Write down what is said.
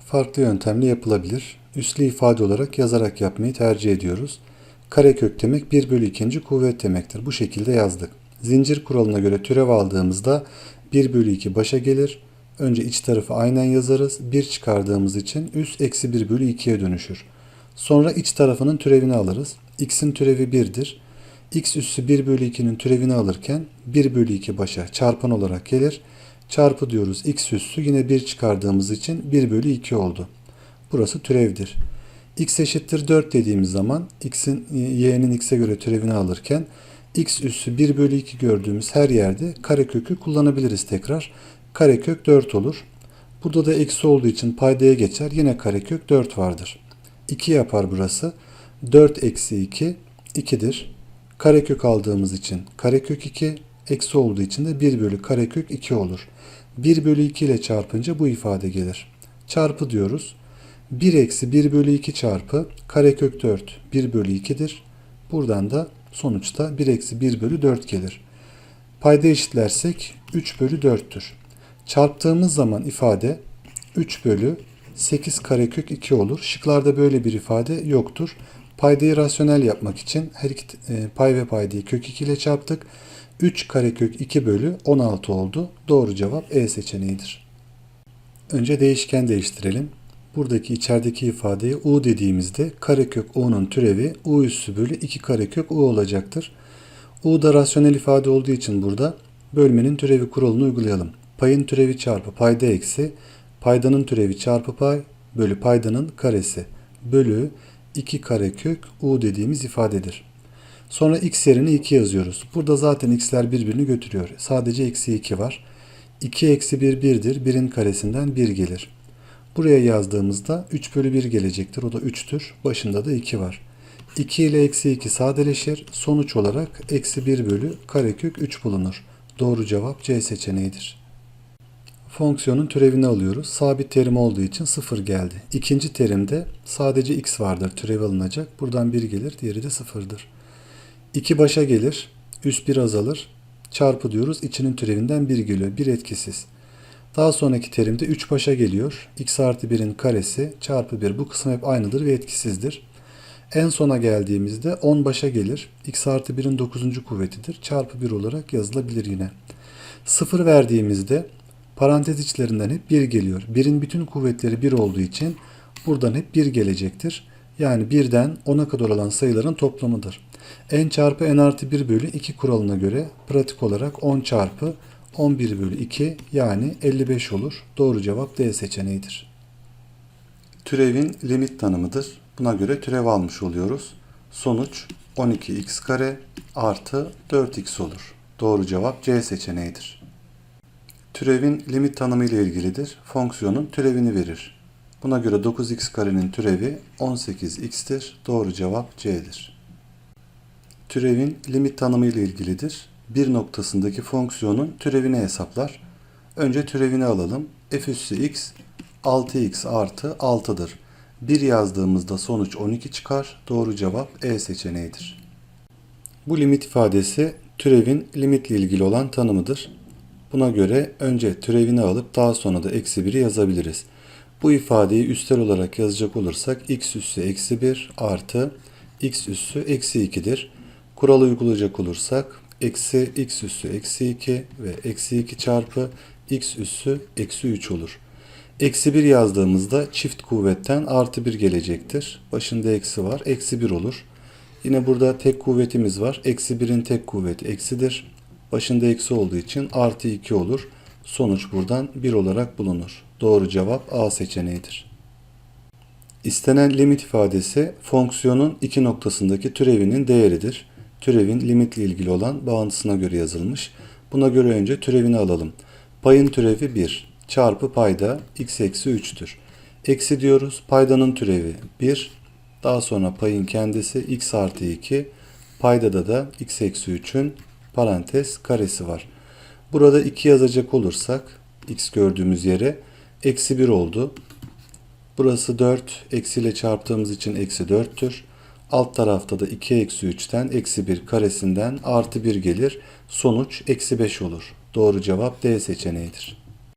farklı yöntemle yapılabilir. Üslü ifade olarak yazarak yapmayı tercih ediyoruz. Karekök demek 1 bölü 2. kuvvet demektir. Bu şekilde yazdık. Zincir kuralına göre türev aldığımızda 1 bölü 2 başa gelir. Önce iç tarafı aynen yazarız. 1 çıkardığımız için üst eksi 1 bölü 2'ye dönüşür. Sonra iç tarafının türevini alırız. x'in türevi 1'dir. x üssü 1 bölü 2'nin türevini alırken 1 bölü 2 başa çarpan olarak gelir. Çarpı diyoruz x üssü yine 1 çıkardığımız için 1 bölü 2 oldu. Burası türevdir. x eşittir 4 dediğimiz zaman x'in y'nin x'e göre türevini alırken x üssü 1 bölü 2 gördüğümüz her yerde karekökü kullanabiliriz tekrar. Karekök 4 olur. Burada da eksi olduğu için paydaya geçer. Yine karekök 4 vardır. 2 yapar burası. 4 eksi 2 2'dir. Karekök aldığımız için karekök 2 eksi olduğu için de 1 bölü karekök 2 olur. 1 bölü 2 ile çarpınca bu ifade gelir. Çarpı diyoruz. 1 eksi 1 bölü 2 çarpı karekök 4 1 bölü 2'dir. Buradan da sonuçta 1 eksi 1 bölü 4 gelir. Payda eşitlersek 3 bölü 4'tür. Çarptığımız zaman ifade 3 bölü 8 karekök 2 olur. Şıklarda böyle bir ifade yoktur. Paydayı rasyonel yapmak için her iki e, pay ve paydayı kök 2 ile çarptık. 3 karekök 2 bölü 16 oldu. Doğru cevap E seçeneğidir. Önce değişken değiştirelim. Buradaki içerideki ifadeyi u dediğimizde karekök u'nun türevi u üssü bölü 2 karekök u olacaktır. u da rasyonel ifade olduğu için burada bölmenin türevi kuralını uygulayalım. Payın türevi çarpı payda eksi paydanın türevi çarpı pay bölü paydanın karesi bölü 2 karekök u dediğimiz ifadedir. Sonra x yerine 2 yazıyoruz. Burada zaten x'ler birbirini götürüyor. Sadece eksi 2 var. 2 eksi 1 1'dir. 1'in karesinden 1 gelir. Buraya yazdığımızda 3 bölü 1 gelecektir. O da 3'tür. Başında da 2 var. 2 ile eksi 2 sadeleşir. Sonuç olarak eksi 1 bölü karekök 3 bulunur. Doğru cevap C seçeneğidir. Fonksiyonun türevini alıyoruz. Sabit terim olduğu için 0 geldi. İkinci terimde sadece x vardır. Türev alınacak. Buradan 1 gelir. Diğeri de 0'dır. 2 başa gelir. Üst 1 azalır. Çarpı diyoruz. İçinin türevinden 1 geliyor. 1 etkisiz. Daha sonraki terimde 3 başa geliyor. x artı 1'in karesi çarpı 1. Bu kısım hep aynıdır ve etkisizdir. En sona geldiğimizde 10 başa gelir. x artı 1'in 9. kuvvetidir. Çarpı 1 olarak yazılabilir yine. 0 verdiğimizde parantez içlerinden hep 1 geliyor. 1'in bütün kuvvetleri 1 olduğu için buradan hep 1 gelecektir. Yani 1'den 10'a kadar olan sayıların toplamıdır. n çarpı n artı 1 bölü 2 kuralına göre pratik olarak 10 çarpı 11 bölü 2 yani 55 olur. Doğru cevap D seçeneğidir. Türevin limit tanımıdır. Buna göre türev almış oluyoruz. Sonuç 12x kare artı 4x olur. Doğru cevap C seçeneğidir. Türevin limit tanımı ile ilgilidir. Fonksiyonun türevini verir. Buna göre 9x karenin türevi 18x'tir. Doğru cevap C'dir. Türevin limit tanımı ile ilgilidir. Bir noktasındaki fonksiyonun türevini hesaplar. Önce türevini alalım. f üssü x 6x artı 6'dır. 1 yazdığımızda sonuç 12 çıkar. Doğru cevap E seçeneğidir. Bu limit ifadesi türevin limitle ilgili olan tanımıdır. Buna göre önce türevini alıp daha sonra da eksi 1'i yazabiliriz. Bu ifadeyi üstel olarak yazacak olursak x üssü eksi 1 artı x üssü eksi 2'dir. Kuralı uygulayacak olursak eksi x üssü eksi 2 ve eksi 2 çarpı x üssü eksi 3 olur. Eksi 1 yazdığımızda çift kuvvetten artı 1 gelecektir. Başında eksi var. Eksi 1 olur. Yine burada tek kuvvetimiz var. Eksi 1'in tek kuvveti eksidir. Başında eksi olduğu için artı 2 olur. Sonuç buradan 1 olarak bulunur. Doğru cevap A seçeneğidir. İstenen limit ifadesi fonksiyonun iki noktasındaki türevinin değeridir. Türevin limitle ilgili olan bağıntısına göre yazılmış. Buna göre önce türevini alalım. Payın türevi 1 çarpı payda x eksi 3'tür. Eksi diyoruz paydanın türevi 1 daha sonra payın kendisi x artı 2 paydada da x eksi 3'ün parantez karesi var. Burada 2 yazacak olursak x gördüğümüz yere eksi 1 oldu. Burası 4 eksiyle çarptığımız için eksi 4'tür. Alt tarafta da 2 eksi 3'ten eksi 1 karesinden artı 1 gelir. Sonuç eksi 5 olur. Doğru cevap D seçeneğidir.